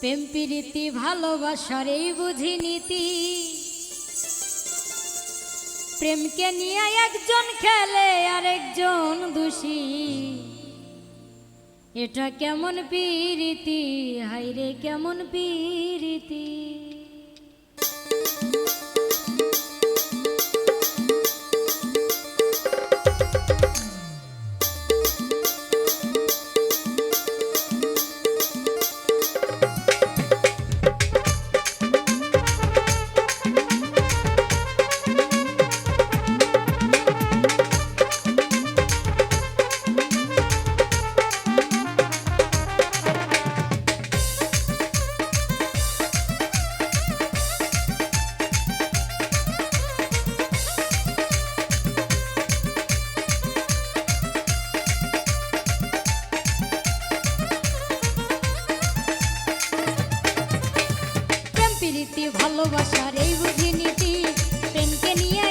প্রেম প্রীতি, ভালোবাসার এই বুঝি নীতি। প্রেমকে নিয়ে একজন খেলে আরেকজন দোষী। এটা কেমন পীরিতি? হাইরে কেমন পীরিতি? প্রীতি ভালোবাসার এই বুঝি প্রেমকে নিয়ে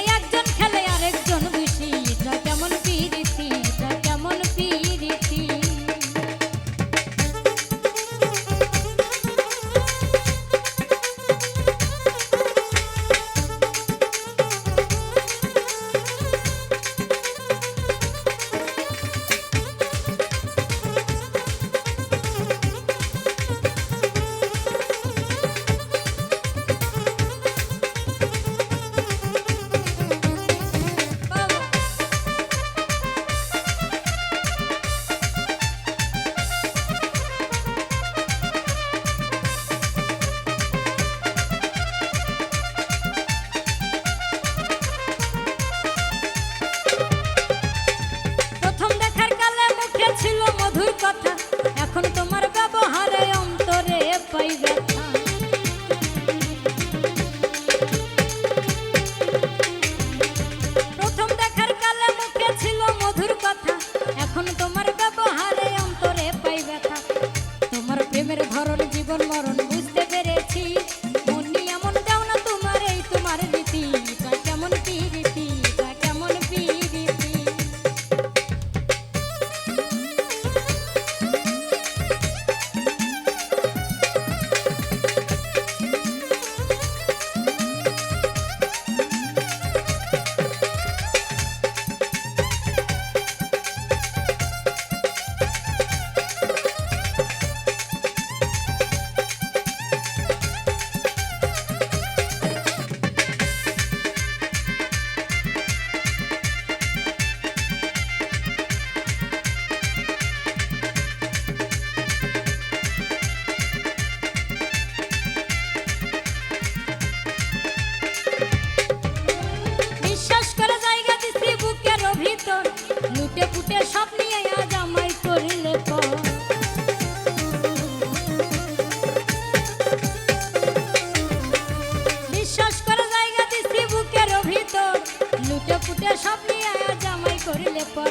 সব নিয়ে জামাই করিলে পর।